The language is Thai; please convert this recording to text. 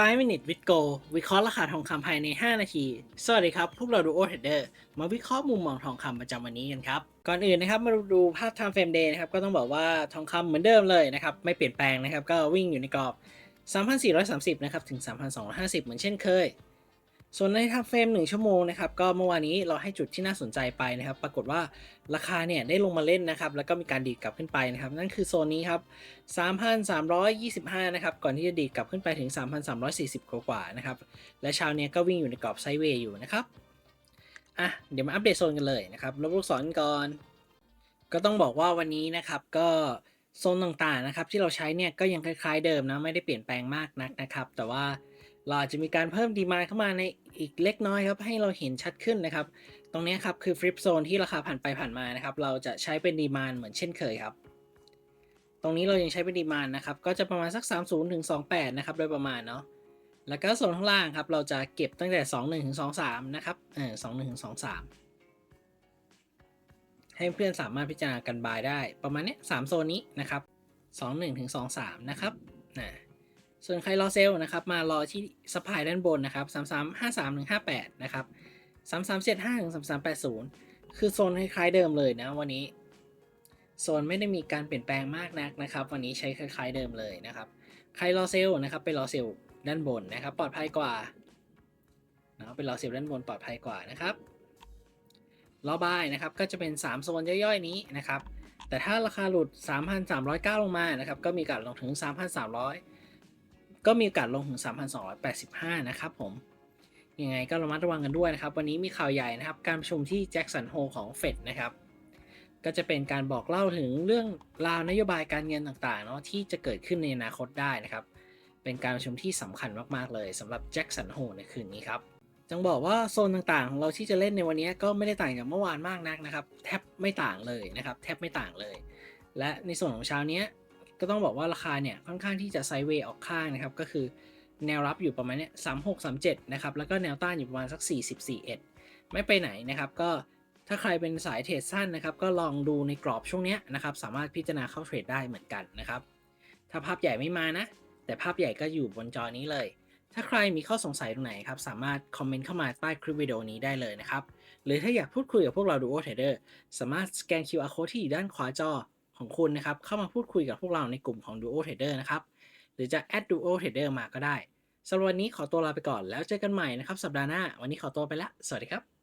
5 minute with go วิเคราะห์ราคาทองคำภายใน 5 นาที สวัสดีครับ พวกเราดูโอเทเดอร์มาวิเคราะห์มุมมองทองคำประจำวันนี้กันครับ ก่อนอื่นนะครับมาดูภาพ time frame day นะครับก็ต้องบอกว่าทองคำเหมือนเดิมเลยนะครับ ไม่เปลี่ยนแปลงนะครับ ก็วิ่งอยู่ในกรอบ 3,430 นะครับ ถึง 3,250 เหมือนเช่นเคย ส่วนในท i เฟรม1ชั่วโมงนะครับก็เมื่อวานนี้เราให้จุดที่น่าสนใจไปนะครับ ปรากฏว่าราคาเนี่ยได้ลงมาเล่นนะครับแล้วก็มีการดีดกลับขึ้นไปนะครับนั่นคือโซนนี้ครับ3,325นะครับก่อนที่จะดีดกลับขึ้นไปถึง 3,340 กว่าๆนะครับและเช้าเนี้ยก็วิ่งอยู่ในกรอบไซด์เวย์อยู่นะครับอะเดี๋ยวมาอัปเดตโซนกันเลยนะครับลบลูกศรก่อน ก็ต้องบอกว่าวันนี้นะครับก็โซนต่างๆนะครับที่เราใช้เนี่ยก็ยังคล้ายๆเดิมนะไม่ได้เปลี่ยนแปลงมากนักนะครับแต่ว่า เราอาจจะมีการเพิ่มดีมาเข้ามาในอีกเล็กน้อยครับ ให้เราเห็นชัดขึ้นนะครับ ตรงนี้ครับคือฟลิปโซนที่ราคาผ่านไปผ่านมานะครับ เราจะใช้เป็นดีมานเหมือนเช่นเคยครับ ตรงนี้เรายังใช้เป็นดีมานนะครับ ก็จะประมาณสัก 30ถึง28 นะครับ โดยประมาณเนาะ แล้วก็โซนข้างล่างครับ เราจะเก็บตั้งแต่ 21ถึง23 นะครับ เออ21ถึง23 ให้เพื่อนสามารถพิจารณากันบายได้ ประมาณนี้สามโซนนี้นะครับ 21ถึง23 นะครับนะ ส่วนใครรอเซลล์นะครับมารอที่สปายด้านบนนะครับ33 53ถึง58นะครับ3375ถึง3380 คือโซนคล้ายๆเดิมเลยนะวันนี้ โซนไม่ได้มีการเปลี่ยนแปลงมากนักนะครับ วันนี้ใช้คล้ายๆเดิมเลยนะครับ ใครรอเซลล์นะครับไปรอเซลล์ด้านบนนะครับ ปลอดภัยกว่าเนาะไปรอเซลล์ด้านบนปลอดภัยกว่านะครับรอบายนะครับก็จะเป็น 3 โซนย่อยๆนี้นะครับ แต่ถ้าราคาหลุด 3,309 ลงมานะครับก็มีกาสลงถึง 3,300 ก็มีโอกาสลงถึง 3,285 นะครับผม ยังไงก็ระมัดระวังกันด้วยนะครับ วันนี้มีข่าวใหญ่นะครับ การประชุมที่แจ็คสันโฮของเฟดนะครับ ก็จะเป็นการบอกเล่าถึงเรื่องราวนโยบายการเงินต่างๆเนาะที่จะเกิดขึ้นในอนาคตได้นะครับ เป็นการประชุมที่สำคัญมากๆเลยสำหรับแจ็คสันโฮในคืนนี้ครับจังบอกว่าโซนต่างๆ ของเราที่จะเล่นในวันนี้ก็ไม่ได้ต่างจากเมื่อวานมากนักนะครับ แทบไม่ต่างเลยนะครับ แทบไม่ต่างเลย และในส่วนของเช้านี้ ก็ต้องบอกว่าราคาเนี่ยค่อนข้างที่จะไซด์เวย์ออกข้างนะครับ ก็คือแนวรับอยู่ประมาณเนี้ยสามหกสามเจ็ดนะครับ แล้วก็แนวต้านอยู่ประมาณสักสี่สิบสี่เอ็ดไม่ไปไหนนะครับ ก็ถ้าใครเป็นสายเทรดสั้นนะครับ ก็ลองดูในกรอบช่วงเนี้ยนะครับ สามารถพิจารณาเข้าเทรดได้เหมือนกันนะครับ ถ้าภาพใหญ่ไม่มานะ แต่ภาพใหญ่ก็อยู่บนจอนี้เลย ถ้าใครมีข้อสงสัยตรงไหนครับ สามารถคอมเมนต์เข้ามาใต้คลิปวิดีโอนี้ได้เลยนะครับ หรือถ้าอยากพูดคุยกับพวกเรา Duo Trader สามารถสแกน QR Code ที่อยู่ด้านขวาจอ ของคุณนะครับ เข้ามาพูดคุยกับพวกเราในกลุ่มของ Duo Trader นะครับ หรือจะ add Duo Trader มาก็ได้สำหรับวันนี้ขอตัวลาไปก่อนแล้วเจอกันใหม่นะครับ สัปดาห์หน้า วันนี้ขอตัวไปละ สวัสดีครับ